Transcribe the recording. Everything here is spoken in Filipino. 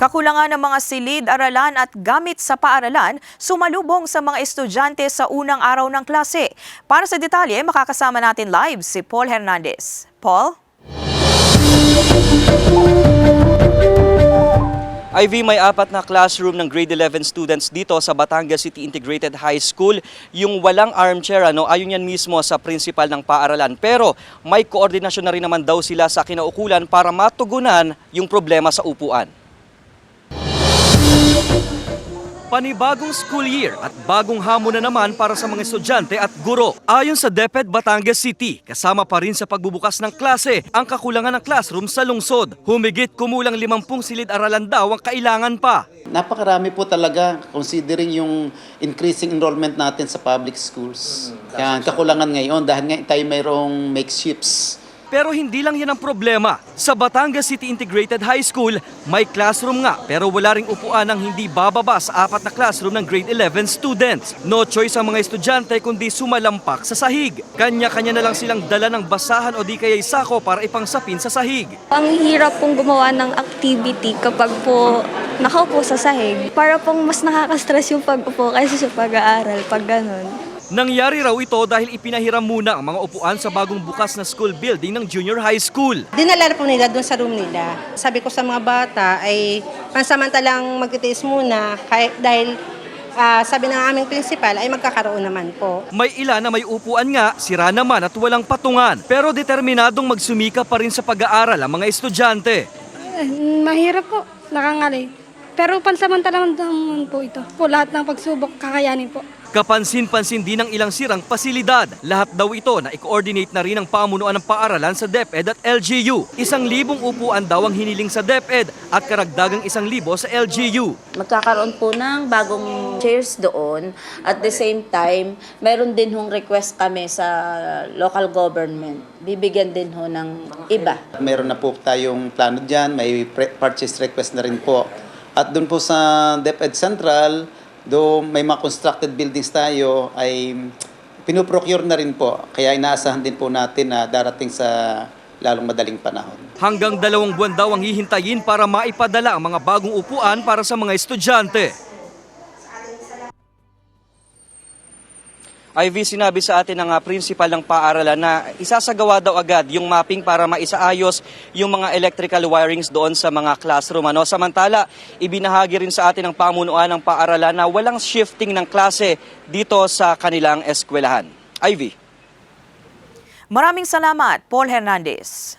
Kakulangan ng mga silid, aralan at gamit sa paaralan sumalubong sa mga estudyante sa unang araw ng klase. Para sa detalye, makakasama natin live si Paul Hernandez. Paul? Ivy, may apat na classroom ng grade 11 students dito sa Batangas City Integrated High School. Yung walang armchair, ano, ayon yan mismo sa principal ng paaralan. Pero may koordinasyon na rin naman daw sila sa kinaukulan para matugunan yung problema sa upuan. Panibagong school year at bagong hamon na naman para sa mga estudyante at guro. Ayon sa DepEd Batangas City, kasama pa rin sa pagbubukas ng klase ang kakulangan ng classroom sa lungsod. Humigit kumulang 50 silid-aralan daw ang kailangan pa. Napakarami po talaga considering yung increasing enrollment natin sa public schools. Yan, kakulangan ngayon dahil nga tayo mayroong makeshifts. Pero hindi lang yan ang problema. Sa Batangas City Integrated High School, may classroom nga pero wala ring upuan ng hindi bababa sa apat na classroom ng grade 11 students. No choice ang mga estudyante kundi sumalampak sa sahig. Kanya-kanya na lang silang dala ng basahan o di kaya'y sako para ipangsapin sa sahig. Ang hirap pong gumawa ng activity kapag po nakaupo sa sahig. Para pong mas nakaka-stress yung pag-upo kaysa sa pag-aaral, pag ganun. Nangyari raw ito dahil ipinahiram muna ang mga upuan sa bagong bukas na school building ng junior high school. Dinala na po nila doon sa room nila. Sabi ko sa mga bata ay pansamantalang magtitiis muna kahit dahil ah, sabi ng aming principal ay magkakaroon naman po. May ilan na may upuan nga, sira naman at walang patungan. Pero determinadong magsumika pa rin sa pag-aaral ang mga estudyante. Eh, Mahirap po, nakangalay. Pero pansamantala naman po ito. Po lahat ng pagsubok kakayanin po. Kapansin-pansin din ng ilang sirang pasilidad. Lahat daw ito na i-coordinate na rin ng pamunuan ng paaralan sa DepEd at LGU. Isang libong upuan daw ang hiniling sa DepEd at karagdagang isang libo sa LGU. magkakaroon po ng bagong chairs doon. At the same time, meron din hong request kami sa local government. Bibigyan din ho ng iba. Meron na po tayong plano dyan, may purchase request na rin po. At doon po sa DepEd Central, do may mga constructed buildings tayo, ay pinoprocure na rin po. Kaya inaasahan din po natin na darating sa lalong madaling panahon. Hanggang dalawang buwan daw ang hihintayin para maipadala ang mga bagong upuan para sa mga estudyante. Ivy, sinabi sa atin ng ah, principal ng paaralan na isasagawa daw agad yung mapping para maisaayos yung mga electrical wirings doon sa mga classroom. Ano? Samantala, ibinahagi rin sa atin ng pamunuan ng paaralan na walang shifting ng klase dito sa kanilang eskwelahan. Ivy. Maraming salamat, Paul Hernandez.